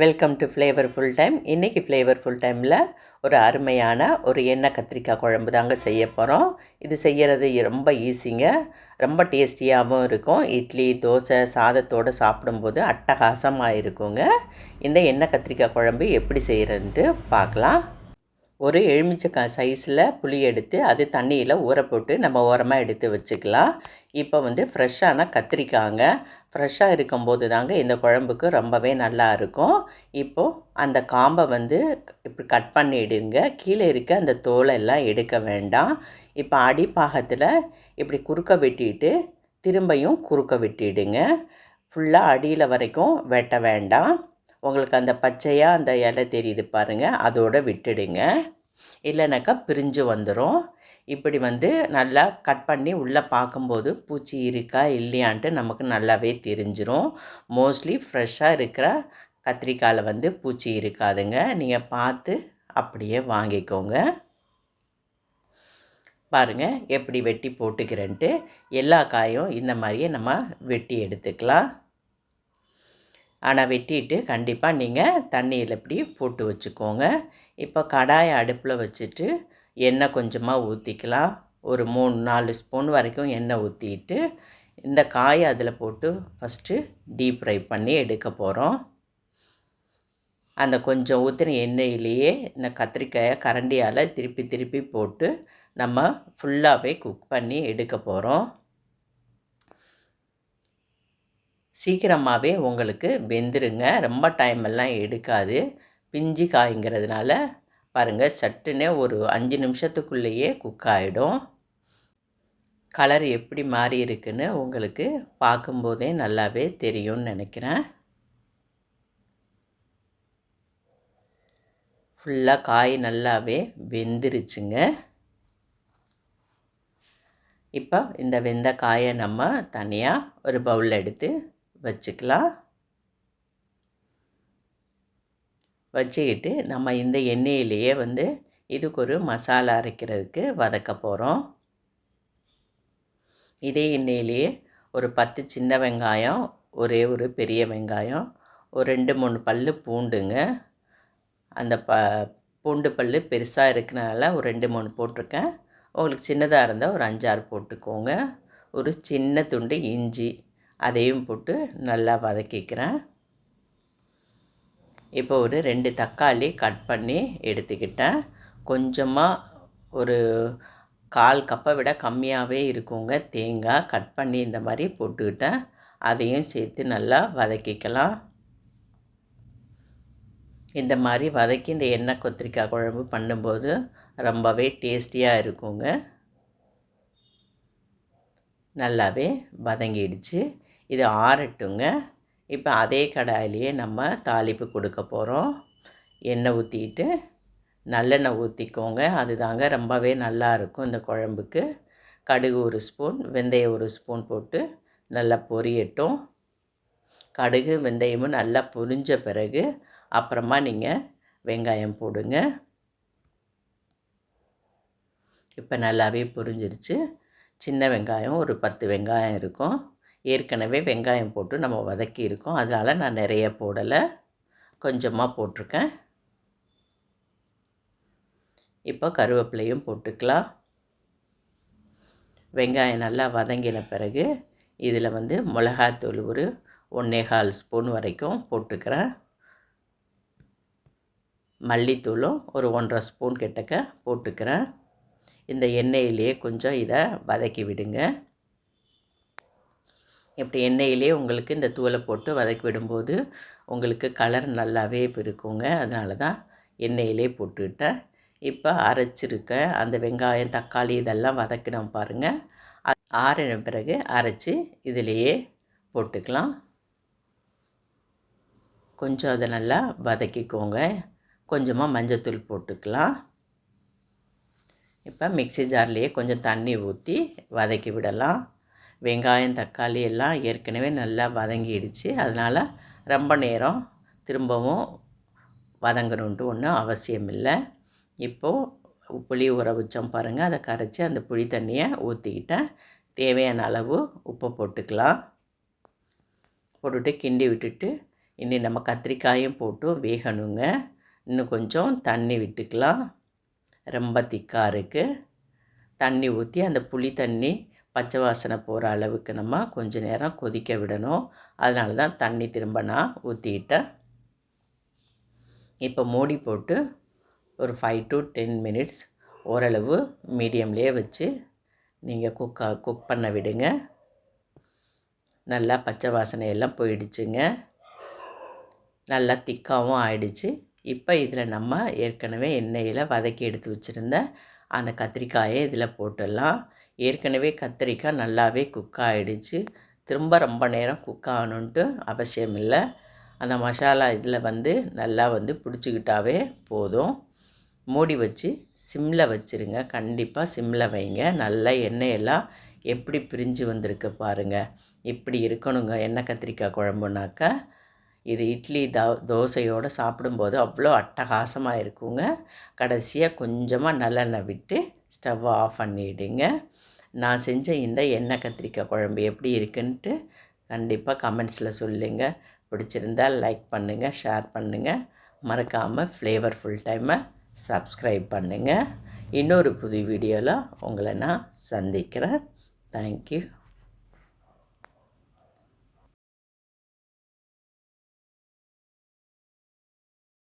Welcome to flavour full time இன்றைக்கி flavour full டைமில் ஒரு அருமையான ஒரு எண்ணெய் கத்திரிக்காய் குழம்பு தாங்க செய்ய போகிறோம் இது செய்கிறது ரொம்ப ஈஸிங்க. ரொம்ப டேஸ்டியாகவும் இருக்கும். இட்லி தோசை சாதத்தோடு சாப்பிடும்போது அட்டகாசமாக இருக்குங்க. இந்த எண்ணெய் கத்திரிக்காய் குழம்பு எப்படி செய்கிறதுன்ட்டு பார்க்கலாம். ஒரு எலுமிச்சக்காய் சைஸில் புளி எடுத்து அது தண்ணியில் ஊற போட்டு நம்ம ஓரமாக எடுத்து வச்சுக்கலாம். இப்போ வந்து ஃப்ரெஷ்ஷான கத்திரிக்காங்க. ஃப்ரெஷ்ஷாக இருக்கும்போது தாங்க இந்த குழம்புக்கு ரொம்பவே நல்லா இருக்கும். இப்போது அந்த காம்பை வந்து இப்படி கட் பண்ணிடுங்க கீழே இருக்க அந்த தோலெல்லாம் எடுக்க வேண்டாம். இப்போ அடிப்பாகத்தில் இப்படி குறுக்க வெட்டிட்டு திரும்பியும் குறுக்க வெட்டிடுங்க. ஃபுல்லாக அடியில் வரைக்கும் வெட்ட வேண்டாம். உங்களுக்கு அந்த பச்சையாக அந்த இலை தெரியுது பாருங்கள் அதோடு விட்டுடுங்க. இல்லைனாக்கா பிரிஞ்சு வந்துடும் இப்படி வந்து நல்லா கட் பண்ணி உள்ளே பார்க்கும்போது பூச்சி இருக்கா இல்லையான்ட்டு நமக்கு நல்லாவே தெரிஞ்சிடும் மோஸ்ட்லி ஃப்ரெஷ்ஷாக இருக்கிற கத்திரிக்காயில் வந்து பூச்சி இருக்காதுங்க. நீங்கள் பார்த்து அப்படியே வாங்கிக்கோங்க. பாருங்கள் எப்படி வெட்டி போட்டுக்கிறேன்ட்டு எல்லா காயும் இந்த மாதிரியே நம்ம வெட்டி எடுத்துக்கலாம். ஆனால் வெட்டிட்டு கண்டிப்பாக நீங்கள் தண்ணியில் இப்படி போட்டு வச்சுக்கோங்க. இப்போ கடாயை அடுப்பில் வச்சுட்டு எண்ணெய் கொஞ்சமாக ஊற்றிக்கலாம் ஒரு மூணு நாலு ஸ்பூன் வரைக்கும் எண்ணெய் ஊற்றிட்டு இந்த காயை அதில் போட்டு ஃபஸ்ட்டு டீப் ஃப்ரை பண்ணி எடுக்க போகிறோம் அந்த கொஞ்சம் ஊற்றின எண்ணெயிலேயே இந்த கத்திரிக்காயை கரண்டியால் திருப்பி திருப்பி போட்டு நம்ம ஃபுல்லாகவே குக் பண்ணி எடுக்க போகிறோம் சீக்கிரமாகவே உங்களுக்கு வெந்துருங்க. ரொம்ப டைம் எல்லாம் எடுக்காது. பிஞ்சு காய்ங்கிறதுனால பாருங்கள் சட்டுன்னே ஒரு அஞ்சு நிமிஷத்துக்குள்ளேயே குக் ஆகிடும் கலர் எப்படி மாறி இருக்குன்னு உங்களுக்கு பார்க்கும்போதே நல்லாவே தெரியும்னு நினைக்கிறேன். ஃபுல்லாக காய் நல்லாவே வெந்துருச்சுங்க. இப்போ இந்த வெந்த காயை நம்ம தனியாக ஒரு பவுலில் எடுத்து வச்சுக்கலாம். வச்சுக்கிட்டு நம்ம இந்த எண்ணெயிலேயே வந்து இதுக்கு ஒரு மசாலா அரைக்கிறதுக்கு வதக்க போகிறோம் இதே எண்ணெயிலேயே ஒரு பத்து சின்ன வெங்காயம் ஒரே ஒரு பெரிய வெங்காயம் ஒரு ரெண்டு மூணு பல் பூண்டுங்க. அந்த ப பூண்டு பல் பெருசாக இருக்கிறனால ஒரு ரெண்டு மூணு போட்டிருக்கேன். உங்களுக்கு சின்னதாக இருந்தால் ஒரு அஞ்சாறு போட்டுக்கோங்க. ஒரு சின்ன துண்டு இஞ்சி. அதையும் போட்டு நல்லா வதக்கிக்கிறேன். இப்போ ஒரு ரெண்டு தக்காளி கட் பண்ணி எடுத்துக்கிட்டேன். கொஞ்சமாக ஒரு கால் கப்பை விட கம்மியாகவே இருக்குங்க. தேங்காய் கட் பண்ணி இந்த மாதிரி போட்டுக்கிட்டேன். அதையும் சேர்த்து நல்லா வதக்கிக்கலாம். இந்த மாதிரி வதக்கி இந்த எண்ணெய் கொத்திரிக்காய் குழம்பு பண்ணும்போது ரொம்பவே டேஸ்டியாக இருக்குங்க. நல்லாவே வதங்கிடுச்சு. இது ஆறட்டுங்க. இப்போ அதே கடாயிலேயே நம்ம தாளிப்பு கொடுக்க போகிறோம் எண்ணெய் ஊற்றிட்டு நல்லெண்ணெய் ஊற்றிக்கோங்க அதுதாங்க ரொம்பவே நல்லாயிருக்கும் இந்த குழம்புக்கு. கடுகு ஒரு ஸ்பூன் வெந்தயம் ஒரு ஸ்பூன் போட்டு நல்லா பொரியட்டும். கடுகு வெந்தயமும் நல்லா பொரிஞ்ச பிறகு அப்புறமா நீங்கள் வெங்காயம் போடுங்க. இப்போ நல்லாவே பொரிஞ்சிருச்சு. சின்ன வெங்காயம் ஒரு பத்து வெங்காயம் இருக்கும். ஏற்கனவே வெங்காயம் போட்டு நம்ம வதக்கி இருக்கோம். அதனால் நான் நிறைய போடலை. கொஞ்சமாக போட்டிருக்கேன். இப்போ கருவேப்பிலையும் போட்டுக்கலாம். வெங்காயம் நல்லா வதங்கின பிறகு இதில் வந்து மிளகாத்தூள் ஒரு ஒன்றேகால் ஸ்பூன் வரைக்கும் போட்டுக்கிறேன். மல்லித்தூளும் ஒரு ஒன்றரை ஸ்பூன் கிட்டக்க போட்டுக்கிறேன். இந்த எண்ணெயிலேயே கொஞ்சம் இதை வதக்கி விடுங்க. இப்படி எண்ணெயிலே உங்களுக்கு இந்த தூளை போட்டு வதக்கி விடும்போது உங்களுக்கு கலர் நல்லாவே இருக்குங்க. அதனால தான் எண்ணெயிலே போட்டுக்கிட்டேன் இப்போ அரைச்சிருக்கேன். அந்த வெங்காயம் தக்காளி இதெல்லாம் வதக்கினோம் பாருங்கள் ஆறின பிறகு அரைச்சி இதிலையே போட்டுக்கலாம். கொஞ்சம் அதை நல்லா வதக்கிக்கோங்க. கொஞ்சமாக மஞ்சத்தூள் போட்டுக்கலாம். இப்போ மிக்சி ஜார்லேயே கொஞ்சம் தண்ணி ஊற்றி வதக்கி விடலாம். வெங்காயம் தக்காளி எல்லாம் ஏற்கனவே நல்லா வதங்கிடுச்சு. அதனால் ரொம்ப நேரம் திரும்பவும் வதங்கணுன்ட்டு ஒன்றும் அவசியம் இல்லை இப்போது புளி ஊற வச்சோம் பாருங்கள் அதை கரைச்சி அந்த புளி தண்ணியை ஊற்றிக்கிட்டேன் தேவையான அளவு உப்பை போட்டுக்கலாம். போட்டுட்டு கிண்டி விட்டுட்டு இனி நம்ம கத்திரிக்காயும் போட்டு வேகணுங்க. இன்னும் கொஞ்சம் தண்ணி விட்டுக்கலாம். ரொம்ப திக்காக இருக்குது தண்ணி ஊற்றி அந்த புளி தண்ணி பச்சை வாசனை போகிற அளவுக்கு நம்ம கொஞ்சம் நேரம் கொதிக்க விடணும். அதனால தான் தண்ணி திரும்ப நான் ஊற்றிக்கிட்டேன் இப்போ மூடி போட்டு ஒரு ஃபைவ் டு டென் மினிட்ஸ் ஓரளவு மீடியம்லேயே வச்சு நீங்கள் குக்கா குக் பண்ண விடுங்க. நல்லா பச்சை வாசனை எல்லாம் போயிடுச்சுங்க. நல்லா திக்காகவும் ஆயிடுச்சு. இப்போ இதில் நம்ம ஏற்கனவே எண்ணெயில் வதக்கி எடுத்து வச்சுருந்த அந்த கத்திரிக்காயை இதில் போட்டுடலாம். ஏற்கனவே கத்திரிக்காய் நல்லாவே குக் ஆகிடுச்சு திரும்ப ரொம்ப நேரம் குக் ஆகணுன்ட்டு அவசியம் இல்லை. அந்த மசாலா இதில் வந்து நல்லா வந்து பிடிச்சிக்கிட்டாவே போதும். மூடி வச்சு சிம்மில் வச்சுருங்க. கண்டிப்பாக சிம்மில் வைங்க. நல்லா எண்ணெயெல்லாம் எப்படி பிரிஞ்சு வந்திருக்கு பாருங்கள் இப்படி இருக்கணுங்க எண்ணெய் கத்திரிக்காய் குழம்புனாக்கா. இது இட்லி தோ தோசையோடு சாப்பிடும்போது அவ்வளோ அட்டகாசமாக இருக்குங்க. கடைசியாக கொஞ்சமாக நல்லெண்ணெய் விட்டு ஸ்டவ்வை ஆஃப் பண்ணிவிடுங்க நான் செஞ்ச இந்த எண்ணெய் கத்திரிக்காய் குழம்பு எப்படி இருக்குன்ட்டு கண்டிப்பாக கமெண்ட்ஸில் சொல்லுங்கள் பிடிச்சிருந்தால் லைக் பண்ணுங்கள் ஷேர் பண்ணுங்கள் மறக்காமல் ஃப்ளேவர் ஃபுல் டைமை சப்ஸ்கிரைப் பண்ணுங்கள் இன்னொரு புது வீடியோவில் உங்களை நான் சந்திக்கிறேன். தேங்க்யூ